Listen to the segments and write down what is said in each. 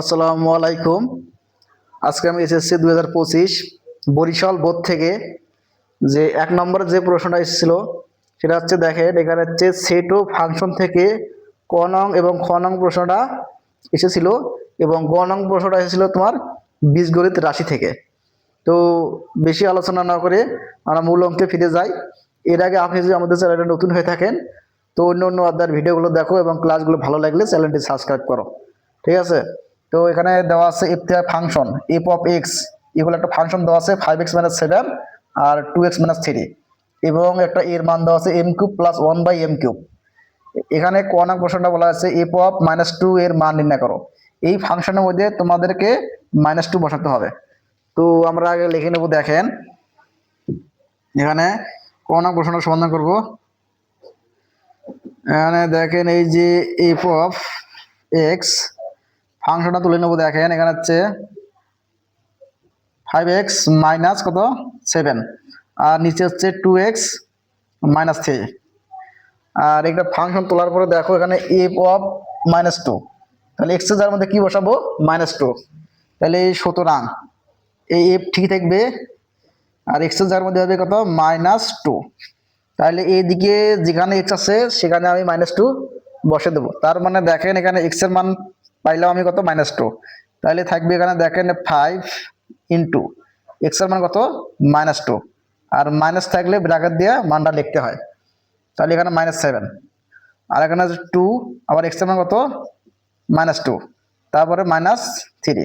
আসসালামু আলাইকুম। আজকে আমি এসএসসি দুই হাজার পঁচিশ বরিশাল বোর্ড থেকে যে এক নম্বর যে প্রশ্নটা এসেছিল, সেটা হচ্ছে দেখেন, এখানে হচ্ছে সেট ও ফাংশন থেকে ক নং এবং খ নং প্রশ্নটা এসেছিল এবং গ নং প্রশ্নটা এসেছিল তোমার বীজগণিত রাশি থেকে। তো বেশি আলোচনা না করে আমরা মূল অঙ্কে ফিরে যাই। এর আগে আপনি যদি আমাদের চ্যানেলটা নতুন হয়ে থাকেন, তো অন্য অন্য আদার ভিডিওগুলো দেখো এবং ক্লাসগুলো ভালো লাগলে চ্যানেলটি সাবস্ক্রাইব করো। ঠিক আছে? তো এখানে দেওয়া আছে ইফতিয়ার ফাংশন, এফ অফ এক্স এগুলো একটা ফাংশন দেওয়া আছে ফাইভ এক্স মাইনাস সেভেন আর টু এক্স মাইনাস থ্রি এবং একটা এর মান দেওয়া আছে M cube plus one by M cube এখানে ক নং প্রশ্নটা বলা আছে, এফ অফ মাইনাস টু এর মান নির্ণয় করো। এই ফাংশনের মধ্যে তোমাদেরকে মাইনাস টু বসাতে হবে। তো আমরা আগে লিখে নেব, দেখেন। এখানে ক নং প্রশ্নটা সমাধান করব। এখানে দেখেন এই যে এফ অফ এক্স ফাংশনটা তুলে নেব, দেখেন, এখানে হচ্ছে ফাইভ এক্স মাইনাস কত? সেভেন আর নিচে হচ্ছে টু এক্স মাইনাস থ্রি আর একটা ফাংশন তোলার পরে দেখো, এখানে এফ অফ মাইনাস টু তাহলে এক্স যার মধ্যে কি বসাবো? মাইনাস টু তাহলে এই সুতরাং এই এফ ঠিক থাকবে। আর এক্স যার মধ্যে হবে কত? মাইনাস টু তাহলে এইদিকে যেখানে এক্স আছে, সেখানে আমি মাইনাস টু বসে দেবো। তার মানে দেখেন, এখানে এক্সের মান পাইলাম আমি কত? মাইনাস টু তাহলে থাকবে এখানে দেখেন ফাইভ ইন্টু এক্সের মান কত? মাইনাস টু আর মাইনাস থাকলে ব্র্যাকেট দিয়ে মানটা লিখতে হয়। তাহলে এখানে মাইনাস সেভেন আর এখানে টু আবার এক্সের মান কত? মাইনাস টু তারপরে মাইনাস থ্রি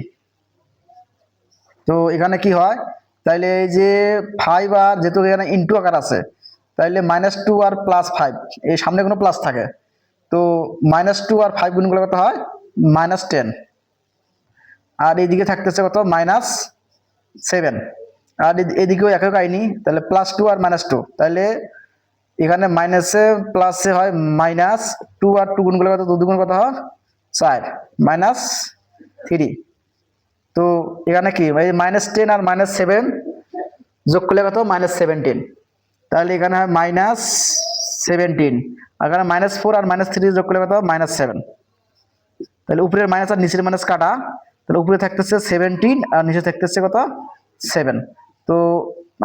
তো এখানে কি হয়? তাইলে এই যে ফাইভ আর যেহেতু এখানে ইন্টু আকার আছে, তাইলে মাইনাস টু আর প্লাস ফাইভ এই সামনে কোনো প্লাস থাকে। তো মাইনাস টু আর ফাইভ গুণগুলো কত হয়? মাইনাস টেন আর এইদিকে থাকতেছে কত? মাইনাস সেভেন আর এদি- এদিকেও একই কাহিনি তাহলে প্লাস টু আর মাইনাস টু তাহলে এখানে মাইনাসে প্লাসে হয় মাইনাস টু আর টু গুণগুলো কত? দু দুগুণ কত হয়? চার। মাইনাস থ্রি তো এখানে কি? মাইনাস টেন আর মাইনাস সেভেন যোগ করলে কত? মাইনাস সেভেন্টিন তাহলে এখানে হয় মাইনাস সেভেন্টিন এখানে মাইনাস ফোর আর মাইনাস থ্রি যোগ করলে কত? মাইনাস সেভেন তাহলে উপরের মাইনাস আর নিচের মাইনাস কাটা। তাহলে উপরে থাকতেছে সেভেন্টিন আর নিচে থাকতেছে কত? সেভেন তো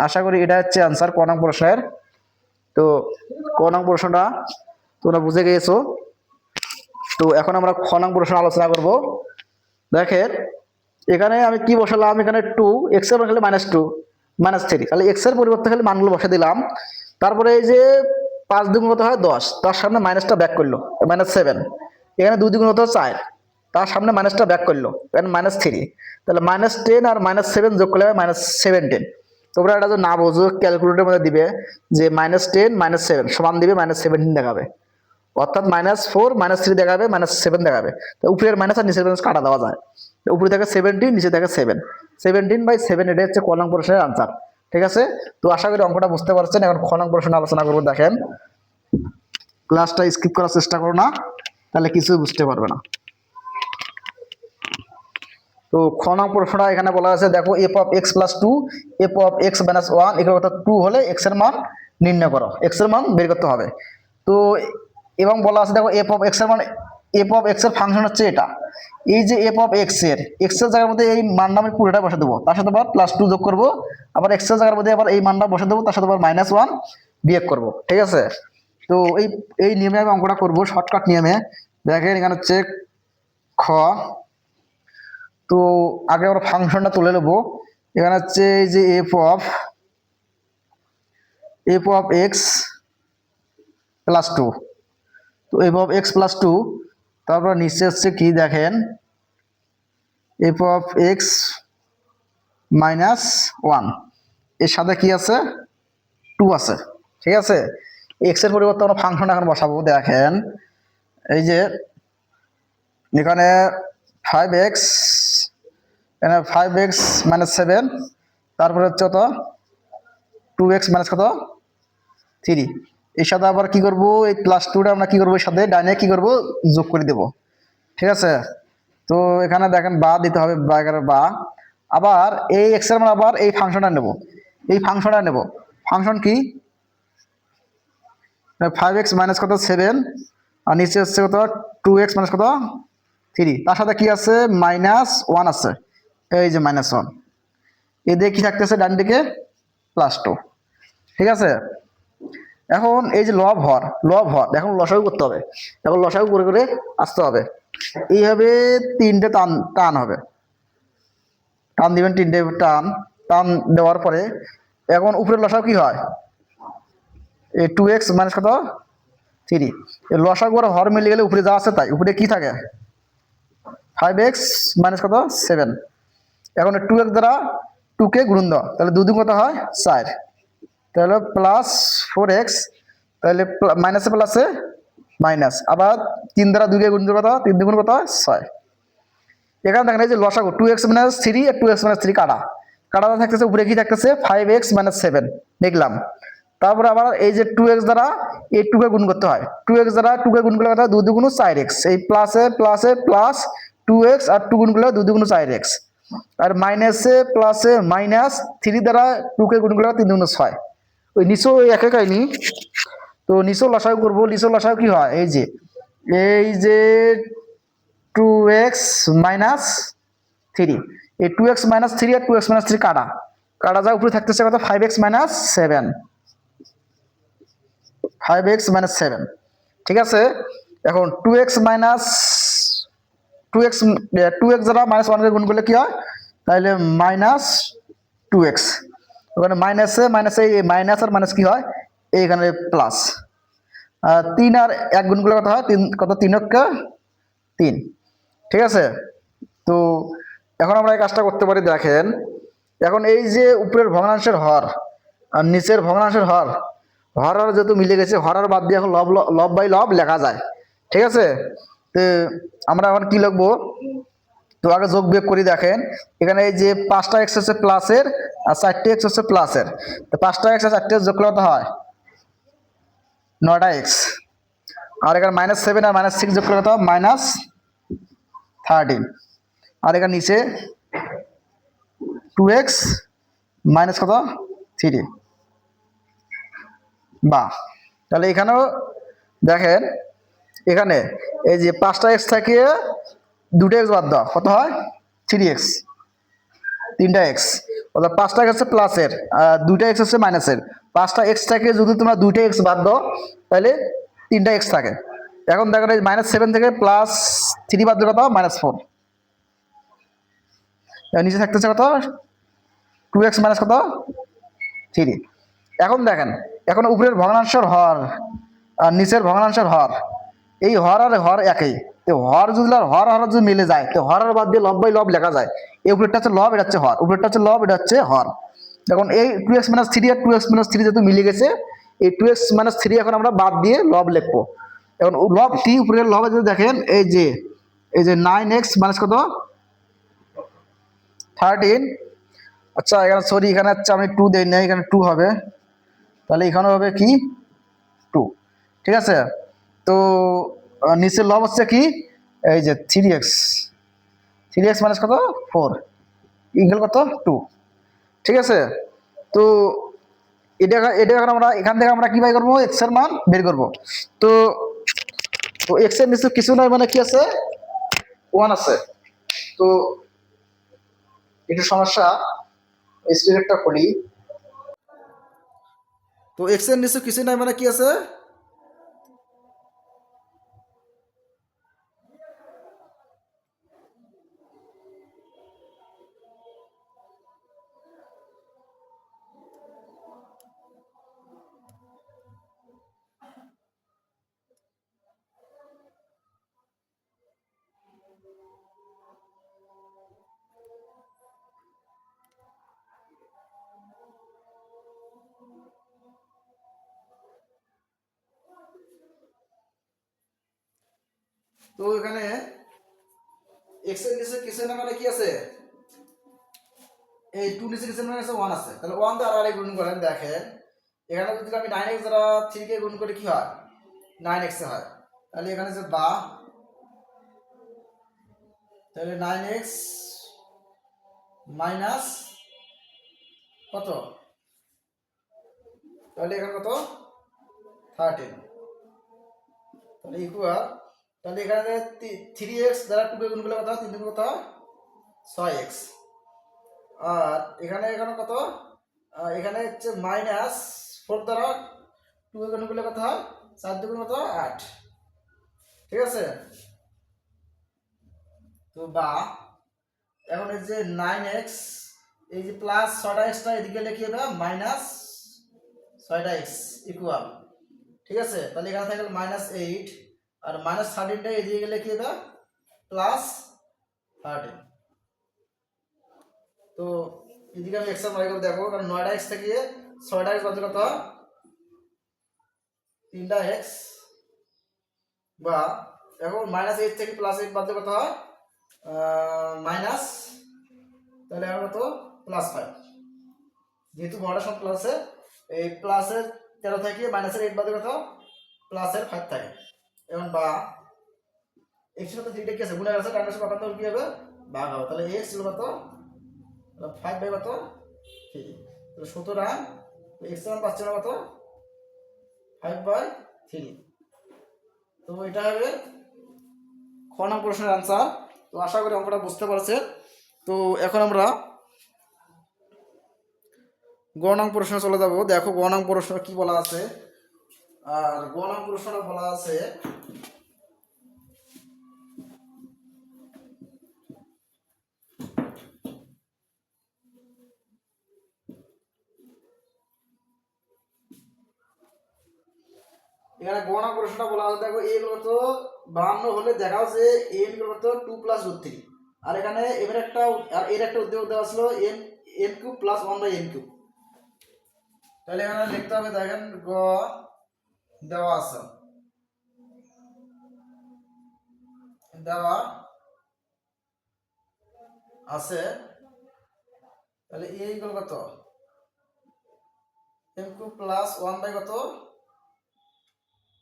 আশা করি এটা হচ্ছে আনসার ক নং প্রশ্নের। তো ক নং প্রশ্নটা তোমরা বুঝে গিয়েছো। তো এখন আমরা খ নং প্রশ্ন আলোচনা করব। দেখেন, এখানে আমি কি বসালাম? এখানে টু এক্সের খালি মাইনাস টু মাইনাস থ্রি তাহলে এক্সের পরিবর্তে খালি মানগুলো বসে দিলাম। তারপরে এই যে পাঁচ দ্বিগুণ কত হয়? দশ। তার সামনে মাইনাসটা ব্যাক করল মাইনাস সেভেন এখানে দুই দ্বিগুণ কত? হয় চার। তার সামনে মাইনাসটা ব্যাক করল এখানে মাইনাস থ্রি তাহলে মাইনাস টেন আর মাইনাস সেভেন যোগ করলে মাইনাস সেভেন্টিন তোমরা এটা যদি না বোঝো ক্যালকুলেটরের মধ্যে দিবে যে মাইনাস টেন মাইনাস সেভেন সমান দিবে মাইনাস সেভেন্টিন দেখাবে। অর্থাৎ মাইনাস ফোর মাইনাস থ্রি দেখাবে মাইনাস সেভেন দেখাবে। তো উপরের মাইনাস আর নিচের মাইনাস কাটা দেওয়া যায়। উপরে থাকে সেভেন্টিন নিচে থাকে সেভেন সেভেন্টিন বাই সেভেন এটা হচ্ছে কলম প্রশ্নের আনসার ঠিক আছে? তো আশা করি অঙ্কটা বুঝতে পারছেন। এখন খনং প্রশ্ন আলোচনা করব, দেখেন। ক্লাসটা স্কিপ করার চেষ্টা করো না, তাহলে কিছুই বুঝতে পারবে না। তো খ নং প্রশ্নটা এখানে বলা আছে দেখো F of X plus two F of X minus one এখানে অর্থাৎ টু হলে এক্সের মান নির্ণয় করো এক্সের মান বের করতে হবে। তো এবং বলা আছে, দেখো এফ অফ এক্সের মান এফ অফ এক্সের ফাংশন হচ্ছে এটা। এই যে এফ অফ এক্সের এক্সের জায়গার মধ্যে এই মানটা আমি পুরোটা বসে দেবো, তার সাথে আবার প্লাস টু যোগ করব, আবার এক্সের জায়গার মধ্যে আবার এই মানটা বসে দেবো, তার সাথে আবার মাইনাস ওয়ান বিয়োগ করব, ঠিক আছে? তো এই এই নিয়মে আমি অঙ্কটা করব শর্টকাট নিয়মে। দেখেন এখানে হচ্ছে খ তো আগে আমরা ফাংশনটা তুলে নেব। এখানে হচ্ছে এই যে F of F of X plus two তো F of X plus two তারপর নিচে হচ্ছে কি দেখেন? এফ অফ এক্স মাইনাস ওয়ানের সাথে কি আছে? টু আছে। ঠিক আছে? এক্সের পরিবর্তে আমরা ফাংশন এখন বসাবো, দেখেন। এই যে এখানে ফাইভ এক্স এখানে ফাইভ এক্স মাইনাস সেভেন তারপরে হচ্ছে কত? টু এক্স মাইনাস কত? থ্রি এর সাথে আবার কি করব? এই প্লাস টুটা আমরা কি করব এর সাথে? ডাইনে কি করব? যোগ করে দেব। ঠিক আছে? তো এখানে দেখেন বা দিতে হবে বাগের বা। আবার এই এক্সের মান আবার এই ফাংশনটা নেব। এই ফাংশনটা নেব। ফাংশন কি? ফাইভ এক্স মাইনাস কত? সেভেন আর নিচে হচ্ছে কত? টু এক্স মাইনাস কত? থ্রি তার সাথে কি আছে? মাইনাস ওয়ান আছে। এই যে মাইনাস ওয়ান এদিকে কি থাকতেছে ডান দিকে? প্লাস টু ঠিক আছে? এখন এই যে লব হর লব হর, এখন লসাগু করতে হবে। এখন লসাগু করে করে আসতে হবে। এইভাবে তিনটে টান টান হবে। টান দিবেন তিনটে টান টান দেওয়ার পরে এখন উপরে লসাগু কি হয়? এই টু এক্স মাইনাস কত? থ্রি এই লসাগু আর হর মিলে গেলে উপরে যা আছে তাই। উপরে কি থাকে? ফাইভ এক্স মাইনাস কত? সেভেন এখন টু এক্স দ্বারা টুকে গুণন দাও তাহলে দু কত হয়? চার। তাহলে প্লাস ফোর এক্স তাহলে মাইনাসে প্লাসে মাইনাস আবার তিন দ্বারা দুইকে গুণ কত তিন দুগুণ কত হয়? ছয়। এখানে দেখেন এই যে লসাগু টু এক্স মাইনাস থ্রি আর টু এক্স মাইনাস থ্রি কাটা। কাটাটা থাকতেছে, উপরে কি থাকতেছে? ফাইভ এক্স মাইনাস সেভেন দেখলাম। তারপরে আবার এই যে টু এক্স দ্বারা এই টুকে গুণ করতে হয়। টু এক্স দ্বারা টুকে গুণ করলে কথা দু দুগুণ চার এক্স এই প্লাসে প্লাসে প্লাস টু এক্স আর টু গুণ করলে দু দুগুণ চার এক্স আর মাইনাসে প্লাসে মাইনাস থ্রি দ্বারা টুকে গুণ করলে তিন দুগুণ ছয়। ওই নিচেও ওই একে কাহিনি তো নিচেও লসাগু করব, নিচেও লসাগু কি হয়? এই যে এই যে টু এক্স মাইনাস থ্রি এই টু এক্স মাইনাস থ্রি আর টু এক্স মাইনাস থ্রি কাটা কাটা যা উপরে থাকতেছে কত? Five X minus seven five X minus seven ঠিক আছে? এখন two X minus two X two X দ্বারা মাইনাস ওয়ানকে গুণ করলে কি হয়? তাহলে মাইনাস টু এক্স ওখানে মাইনাসে মাইনাসে মাইনাস আর মাইনাস কি হয়? এইখানে প্লাস তিন আর এক গুণ কত হয়? তিন, কত তিন তিন। ঠিক আছে? তো এখন আমরা এই কাজটা করতে পারি, দেখেন। এখন এই যে উপরের ভগ্নাংশের হর আর নিচের ভগ্নাংশের হর হর আর যেহেতু মিলে গেছে, হর আর বাদ দিয়ে এখন লব লব বাই লব লেখা যায়। ঠিক আছে? তো আমরা এখন কি লিখব? তো আগে যোগ বিয়োগ করি দেখেন, এখানে এই যে পাঁচটা এক্স হচ্ছে প্লাসের আর চারটে এক্স হচ্ছে প্লাসের তো পাঁচটা এক্স আর চারটে যোগ করলে কত হয়? নয়টা এক্স আর এখানে মাইনাস সেভেন আর মাইনাস সিক্স যোগ করলে কত মাইনাস থার্টিন আর এখানে নিচে টু এক্স মাইনাস কত? থ্রি বাহ। তাহলে এখানেও দেখেন এখানে এই যে পাঁচটা এক্স থেকে দুটো এক্স বাদ দাও। কত হয়? থ্রি এক্স তিনটা এক্স অর্থাৎ পাঁচটা এক্স হচ্ছে প্লাসের আর দুইটা এক্স হচ্ছে মাইনাসের পাঁচটা এক্স থেকে যদি তোমরা দুইটা এক্স বাদ দাও, তাহলে তিনটা এক্স থাকে। এখন দেখো এই মাইনাস সেভেন থেকে প্লাস থ্রি বাদ দিলে কত মাইনাস ফোর নিচে থাকতেছে কত? টু এক্স মাইনাস কত? থ্রি এখন দেখেন, এখন উপরের ভগ্নাংশের হর, আর নিচের ভগ্নাংশের হর। এই হর আর হর একই। তো হর যদি হর হর যদি মিলে যায়, তো হর বাদ দিয়ে লব বাই লব লেখা যায়। এই উপরেরটা হচ্ছে লব, এটা হচ্ছে হর। উপরেরটা হচ্ছে লব, এটা হচ্ছে হর। এখন এই টু এক্স মাইনাস থ্রি আর টু এক্স মাইনাস থ্রি যেহেতু মিলে গেছে, এই টু এক্স মাইনাস থ্রি এখন আমরা বাদ দিয়ে লব লিখব। এখন লব টি উপরের লবে যদি দেখেন, এই যে এই যে নাইন এক্স মাইনাস কত? থার্টিন আচ্ছা এখানে সরি এখানে হচ্ছে আমি টু দেই না এখানে টু হবে। তাহলে এখানে হবে কি? টু ঠিক আছে? তো নিচের লব হচ্ছে কি? এই যে three X three X minus কত? ফোর ইকুয়াল কত? টু ঠিক আছে? তো, এটা এটা এখন আমরা, এখান থেকে আমরা কি বাই করব? এক্সের মান বের করব। তো তো এক্সের নিচে কিছু নয় মানে কি আছে? ওয়ান আছে। তো, একটু সমস্যা স্টুডেন্টটা করি তো এক্সের নিচে কিছু নাই মানে কি আছে? তো এখানে এক্সের নিচে কিছু না মানে কি আছে? এই টু নিচে কিছু মানে আছে ওয়ান আছে। তাহলে ওয়ান দ্বারা আড়াই গুণ করেন, দেখেন। এখানে যদি আমি নাইন এক্স দ্বারা থ্রি কে গুণ করে, কি হয়? নাইন এক্স হয়। তাহলে এখানে যে বা, তাহলে নাইন এক্স মাইনাস কত? তাহলে এখানে কত? থার্টিন তাহলে ইকুয়াল তাহলে এখানে থ্রি এক্স দ্বারা টু গুণ করলে কত তিন দুগুণ কত ছয় এক্স আর এখানে এখানে কত? এখানে হচ্ছে মাইনাস ফোর দ্বারা টু গুণ করলে কত হয়? চার দুগুণ কত আট। ঠিক আছে? তো বা, এখন এই যে নাইন এক্স এই যে প্লাস ছয়টা এক্সটা এদিকে লিখিয়ে দেওয়া মাইনাস ছয়টা এক্স ইকুয়াল ঠিক আছে? তাহলে এখানে থাকে মাইনাস এইট আর মাইনাস থার্টিনটা এদিকে লিখিয়ে দেওয়া প্লাস থার্টিন তো এদিকে আমি এক্সট্রা নয় করে দেখো, কারণ নয়টা এক্স থেকে ছয়টা এক্স বাদ কত? তিনটা এক্স বা এখন মাইনাস এইট থেকে প্লাস এইট বাদ কত হয়? মাইনাস তাহলে এখন কত? প্লাস ফাইভ যেহেতু বড়টা সব প্লাসে এই প্লাসের তেরো থেকে মাইনাসের এইট বাদে কত? প্লাসের ফাইভ থাকে। এবং বা এক্স কত থ্রিটা কি আছে, গুণে আছে টাইম কত কত কি হবে? ভাগ হবে। তাহলে এক্স ছিল কত? ফাইভ বাই কত? থ্রি তাহলে সুতরাং এক্স মান পাচ্ছি না কত? ফাইভ বাই থ্রি তো এটা হবে খ নং প্রশ্নের আনসার তো আশা করি অঙ্কটা বুঝতে পারছেন তো এখন আমরা গ নং প্রশ্নে চলে যাব। দেখো গ নং প্রশ্ন কি বলা আছে? আর গ নং প্রশ্নটা বলা আছে। এখানে গ নং প্রশ্নটা বলা আছে। দেখো এ কত বাহান্ন হলে দেখাও যে এন কত টু প্লাস থ্রি আর এখানে এবার একটা, আর এর একটা উদ্যোগ দেওয়া ছিল N N cube plus one by N cube তাহলে এখানে লিখতে হবে, দেখেন, গ দেওয়া আছে। দেওয়া আছে। তাহলে এ ইকুয়াল কত? M cube plus one by কত?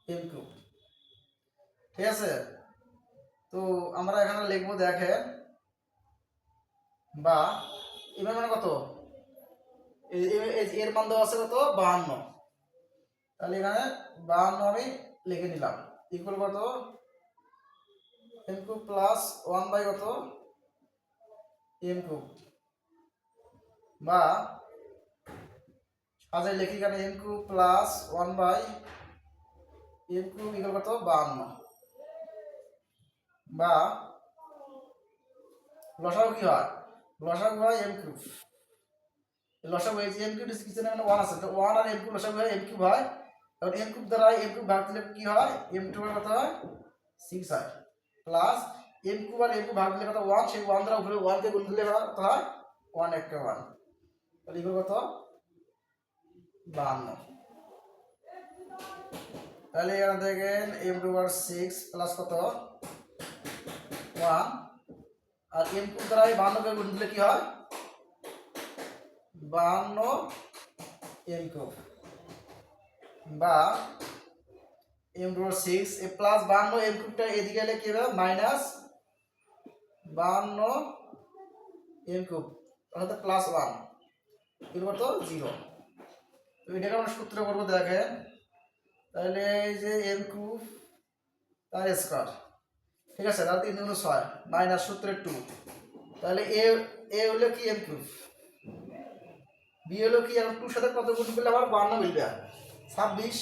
এম কিউব ঠিক আছে? তো আমরা এখানে লিখব দেখেন বা, এবার মানে কত? এর মান দেওয়া আছে কত? বাহান্ন। তাহলে এখানে বাহান্ন আমি লিখে নিলাম। ইকুয়াল কত? M cube plus one by কত? এম কিউব বা সাজাই লিখি এখানে M cube plus one by M cube equal কত? বাহান্ন। বা, লসাগু কি হয়? লসাগু হয় এম কিউব লসাগু এম কিউব ডিসক্রিপশনে ওয়ান আছে, তো ওয়ান আর এম কিউব লসাগু হয় এম কিউব হয় কারণ এম কিউব দ্বারা এম কিউব ভাগ দিলে কি হয়? এম টু কত হয়? সিক্স হয়। প্লাস এম কিউব আর এম কিউব ভাগ দিলে কত? ওয়ান সেই ওয়ান দ্বারা উপরে ওয়ান দিয়ে গুণ দিলে কত হয়? ওয়ান একটা ওয়ান তাহলে এগুলো কত? বাহান্ন। তাহলে এখানে দেখেন এম টু আর সিক্স প্লাস কত? ওয়ান আর এম টু দ্বারা এই বাহান্নকে গুণ দিলে কি হয়? বাহান্ন এম কিউব বা M two six A plus বাহান্ন এম কিউবটা এদিকে এলে কি হবে? মাইনাস বাহান্ন এম কিউব অর্থাৎ প্লাস ওয়ানের কত জিরো তো এটাকে আমরা সূত্র করব দেখেন। তাহলে এই যে এম কিউব তার স্কোয়ার ঠিক আছে? তাহলে তিন দুগুণ ছয় মাইনাস সূত্রের টু তাহলে এ এ হলো কি এম কিউব বি হলো কি? এখন টুর সাথে কত গুণ করলে আবার বান্ন মিলবে? ছাব্বিশ।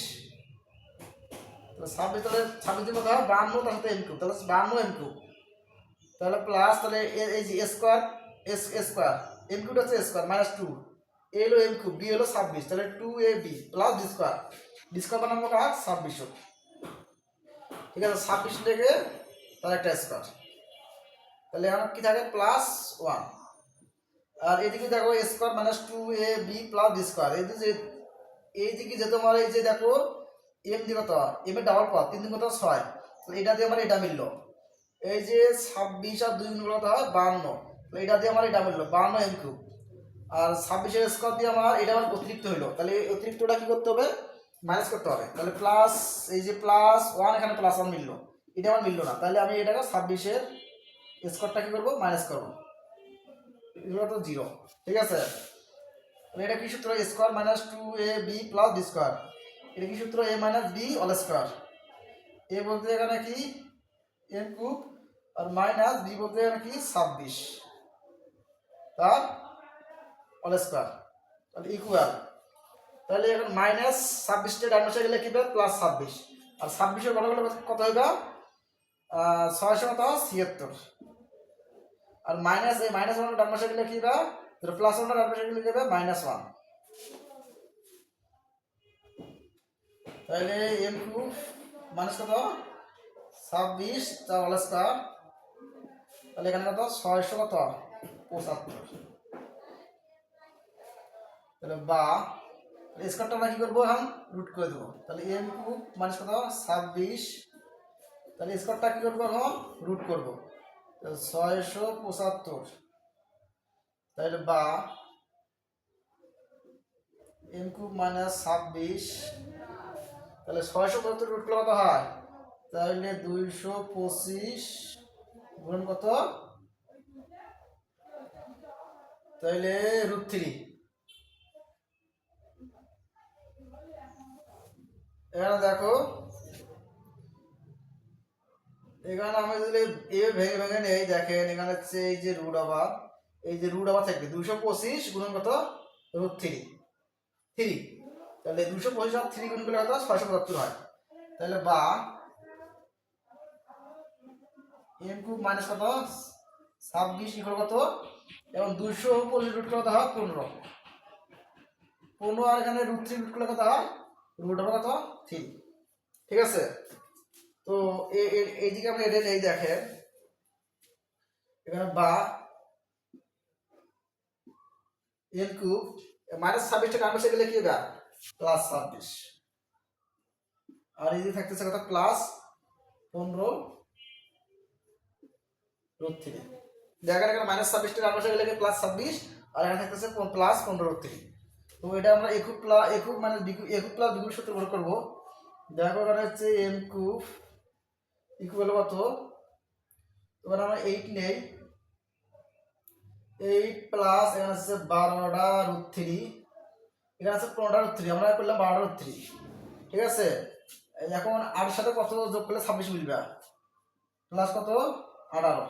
ছাব্বিশ, তাহলে ছাব্বিশ দিন হয়? বান্ন তার সাথে এম কিউব তাহলে বান্ন এম কিউব তাহলে প্লাস তাহলে এই যে square S square M cube হচ্ছে স্কোয়ার মাইনাস টু এ হলো এম কিউব বি হলো ছাব্বিশ। তাহলে two A B plus D square D square বানাবো কাজ ছাব্বিশ ঠিক আছে, ছাব্বিশ থেকে তার একটা স্কোয়ার তাহলে আমার কি থাকে? প্লাস ওয়ান আর এদিকে দেখো square minus two A B plus D square এদিকে যে এইদিকে যে তোমার এই যে দেখো এম দিয়ে কত? এম এর ডাবল পাওয়ার তিন দিন কত? ছয়। তাহলে এটা দিয়ে আমার এটা মিললো। এই যে ছাব্বিশ আর দুই গুণ কত? হয় বাহান্ন এটা দিয়ে আমার এটা মিললো বাহান্ন এম কিউব আর ছাব্বিশের স্কোয়ার দিয়ে আমার এটা আমার অতিরিক্ত হইল। তাহলে এই অতিরিক্তটা কি করতে হবে? মাইনাস করতে হবে। তাহলে প্লাস এই যে প্লাস ওয়ান এখানে প্লাস ওয়ান মিললো। এটা আমার মিললো না। তাহলে আমি এটাকে ছাব্বিশের স্কোয়ারটা কি করব? মাইনাস করব। এগুলো তো জিরো ঠিক আছে? এটা কি সূত্র? Square minus two A B plus B square এটা কি সূত্র? A minus B all square A বলতে এখানে কি? এম কিউব আর মাইনাস বি বলতে এখানে কি? ছাব্বিশ। তার অল স্কোয়ার তাহলে ইকুয়াল তাহলে এখন মাইনাস ছাব্বিশটা ডান পাশে গেলে কি হবে প্লাস ছাব্বিশ। আর ছাব্বিশের বড় গেলে কত হইবে ছয়শো কত ছিয়াত্তর। আর মাইনাস এই মাইনাস ডান পাশে গেলে কি হবে প্লাস ওয়ান ডান পাশে গেলে হবে মাইনাস ওয়ান তাহলে এম কিউব মাইনাস কত? ছাব্বিশ তার অল স্কোয়ার তাহলে এখানে কত? ছয়শো কত? পঁচাত্তর। তাহলে বা স্কোয়ারটা আমরা কি করব এখন? রুট করে দেবো। তাহলে এম কিউব মাইনাস কত? ছাব্বিশ। তাহলে স্কোয়ারটা কি করব এখন? রুট করব। তাহলে ছয়শো পঁচাত্তর। তাহলে বা এম কিউব মাইনাস ছাব্বিশ, তাহলে ছয়শো পঁচাত্তর রুট করলে কত হয়? তাহলে দুইশো পঁচিশ গুণ কত? তাহলে রুট থ্রি এখানে দেখো, এখানে আমি যদি এ ভেঙে ভেঙে নেই, দেখেন এখানে হচ্ছে এই যে রুট আবার এই যে রুট আবার থাকবে দুশো পঁচিশ গুণ কত? রুট থ্রি থ্রি তাহলে দুশো পঁচিশ আর থ্রি গুণ করলে কত? ছয়শো পঁচাত্তর হয়। তাহলে বা এম কিউব মাইনাস কত? ছাব্বিশ ইকুয়াল কত? এবং দুশো পঁচিশ রুট কত হয়? পনেরো। পনেরো আর এখানে রুট থ্রি রুট করলে কত হয়? রুট হবে কত? থ্রি ঠিক আছে? তো এ- এ- এইদিকে আপনি এটা নেই দেখেন। এখানে বা এম কিউব মাইনাস ছাব্বিশটা পাশে গেলে কি হবে? প্লাস ছাব্বিশ। আর এই যে থাকতেছে কত প্লাস পনেরো রোড থেকে দেখেন এখানে মাইনাস ছাব্বিশটা পাশে গেলে প্লাস ছাব্বিশ? আর এখানে থাকতেছে প্লাস পনেরো রোড থেকে তো এটা আমরা একুব প্লাস একুব মানে একুব প্লাস বিকুব সূত্র ব্যবহার করব। দেখো এখানে হচ্ছে এম কিউব ইকুয়াল কত? এবার আমরা এইট নেই। এইট প্লাস এখানে হচ্ছে বারোটা রুট থ্রি এখানে আছে পনেরোটা রুট থ্রি আমরা করলাম বারোটা রুট থ্রি ঠিক আছে? এখন আটের সাথে কত যোগ করলে ছাব্বিশ মিলবে? প্লাস কত? আঠারো।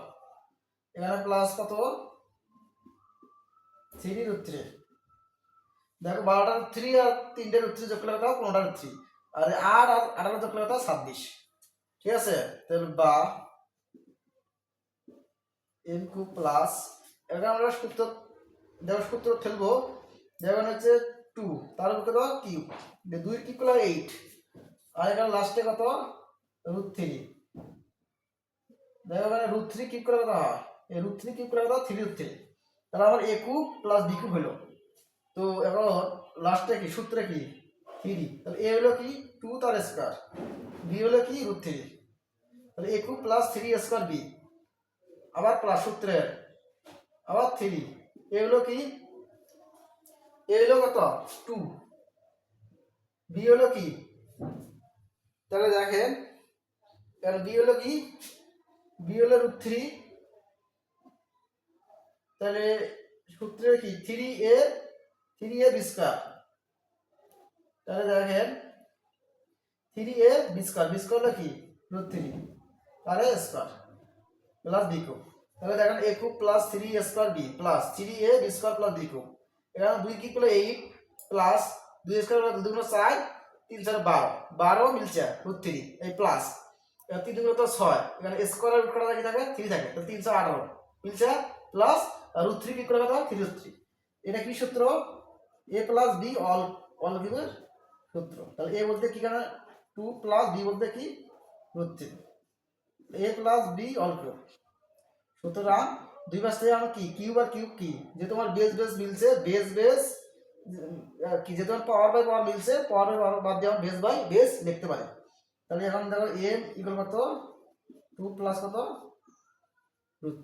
এখানে প্লাস কত? থ্রি রুট থ্রি দেখো বারোটা রুট থ্রি আর তিনটে রুট থ্রি যোগ করলে কত? পনেরোটা রুট থ্রি আর আট আর আঠারো যোগ কত? ছাব্বিশ। ঠিক আছে? তাহলে বা এম কিউব প্লাস এখানে আমরা সূত্র, দেখো সূত্র ফেলব। যেমন হচ্ছে টু তার উপর কত? কিউব দুই কিউব করলে এইট আর এখানে লাস্টে কত? রুট থ্রি দেখো এখানে রুট থ্রি কিউব করে কত হয়? এই রুট থ্রি কিউব করে কত? থ্রি রুট থ্রি তাহলে আমার A cube plus B cube হলো। তো এখন লাস্টে কি? সূত্রে কি? থ্রি তাহলে এ হলো কি? টু তার স্কোয়ার বি হলো কি? রুট থ্রি তাহলে A cube plus three square B আবার প্লাস সূত্রের। আবার থ্রি এ কি? এ কত? টু বি হলো কি? তাহলে দেখেন কারণ বি হলো কি? বি হলো রুট থ্রি তাহলে সূত্রে কি? থ্রি এ থ্রি এ বিস্কার তাহলে দেখেন থ্রি এ বিস্কার বিস্কার হলো কি? রুট থ্রি তাহলে স্কোয়ার প্লাস বি কিউব তাহলে দেখেন A cube plus three A square B plus three A B square plus B cube এখানে দুই কিউব হলো এইট প্লাস দুই স্কোয়ার দুই গুণ চার, তিন চার বারো। বারো মিলছে রুট থ্রি এই প্লাস তিন দুগুণ তো ছয়, এখানে স্কোয়ার রুট করা কি থাকে? থ্রি থাকে। তো তিনশো আঠারো। মিলছে প্লাস রুট থ্রি কি করে কথা থ্রি রুট থ্রি এটা কি সূত্র? A plus B all all কিউবের সূত্র। তাহলে এ বলতে কি কেন? টু প্লাস বি বলতে কি? Root three A plus B all cube সুতরাং দুই পাশ থেকে আমার কি? কিউব আর কিউব কি? যে তোমার বেস বেস মিলছে বেস বেস কি? যে তোমার পাওয়ার বাই পাওয়ার মিলছে পাওয়ার বাই পাওয়ার বাদ দিয়ে আমার বেস বাই বেস লিখতে পারে। তাহলে এখন দেখো এম ইকুয়াল কত? টু প্লাস কত? রুট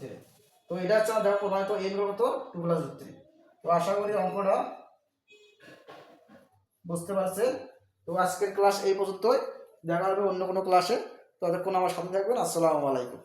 তো এটা হচ্ছে দেখো প্রমাণিত এম ইকুয়াল কত? টু প্লাস রুট তো আশা করি অঙ্কটা বুঝতে পারছে। তো আজকের ক্লাস এই পর্যন্তই। দেখা হবে অন্য কোনো ক্লাসে ততক্ষণ আমার সাথে থাকবেন। আসসালামু আলাইকুম।